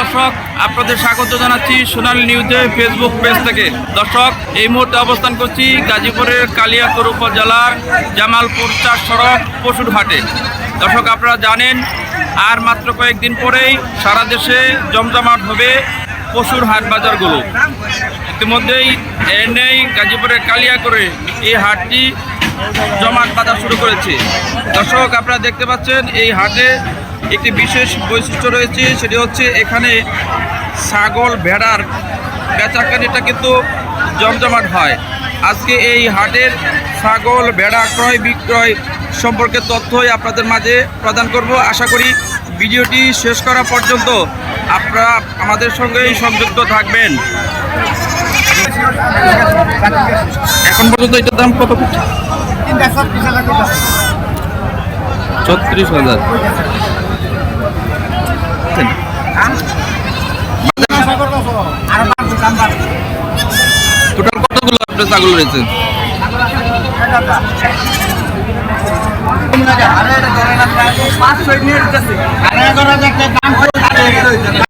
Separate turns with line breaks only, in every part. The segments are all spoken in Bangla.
দর্শক আপনাদের স্বাগত জানাচ্ছি সোনালী নিউজে ফেসবুক পেজ থেকে। দর্শক এই মুহূর্তে অবস্থান করছি গাজীপুরের কালিয়াকোর উপজেলার জামালপুর চার সড়ক পশুর হাটে দর্শক আপনারা জানেন আর মাত্র কয়েকদিন পরেই সারা দেশে জমজমাট হবে পশুর হাট বাজারগুলো। ইতিমধ্যেই এনেই গাজীপুরের কালিয়াকোরে। এই হাটটি জমাট বাঁধা শুরু করেছে। দর্শক, আপনারা দেখতে পাচ্ছেন, এই হাটে একটি বিশেষ বৈশিষ্ট্য রয়েছে, সেটি হচ্ছে এখানে ছাগল ভেড়ার বেচাকেনিটা কিন্তু জমজমাট হয়। আজকে এই হাটের ছাগল ভেড়া ক্রয় বিক্রয় সম্পর্কে তথ্যই আপনাদের মাঝে প্রদান করব। আশা করি ভিডিওটি শেষ করা পর্যন্ত আপনারা আমাদের সঙ্গেই সংযুক্ত থাকবেন। এখন পর্যন্ত এটার দাম কত? ছত্রিশ হাজার। টোটাল কতগুলো আপনার ছাগল রয়েছে? ব্ল্যাক বেঙ্গল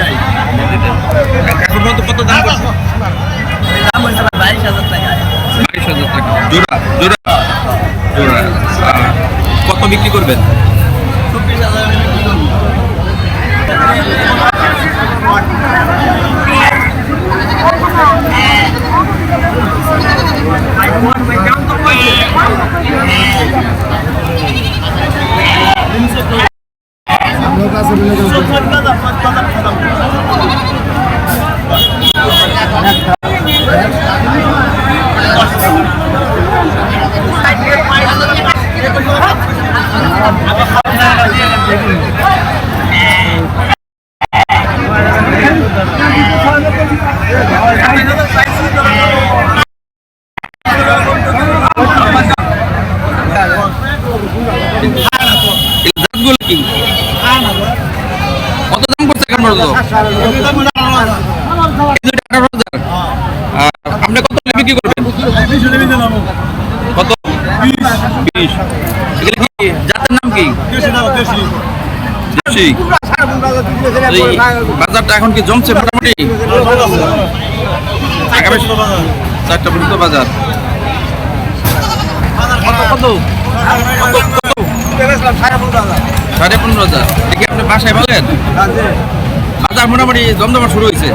এখন পর্যন্ত কত দাম করছে বাইশ হাজার টাকা। জোড়া জোড়া। জোড়া। কত বিক্রি করবেন? এই কত দাম আর আপনি কত বিক্রি করবেন কত বিশ এগুলো কি জাতের নাম কি দেশি এই বাজারটা এখন কি জমছে মোটামুটি? আগামী চারটা পর্যন্ত বাজার। সাড়ে পনেরো হাজার। দেখি আপনি বাসায় বলেন? বাজার মোটামুটি জমজমা শুরু হয়েছে।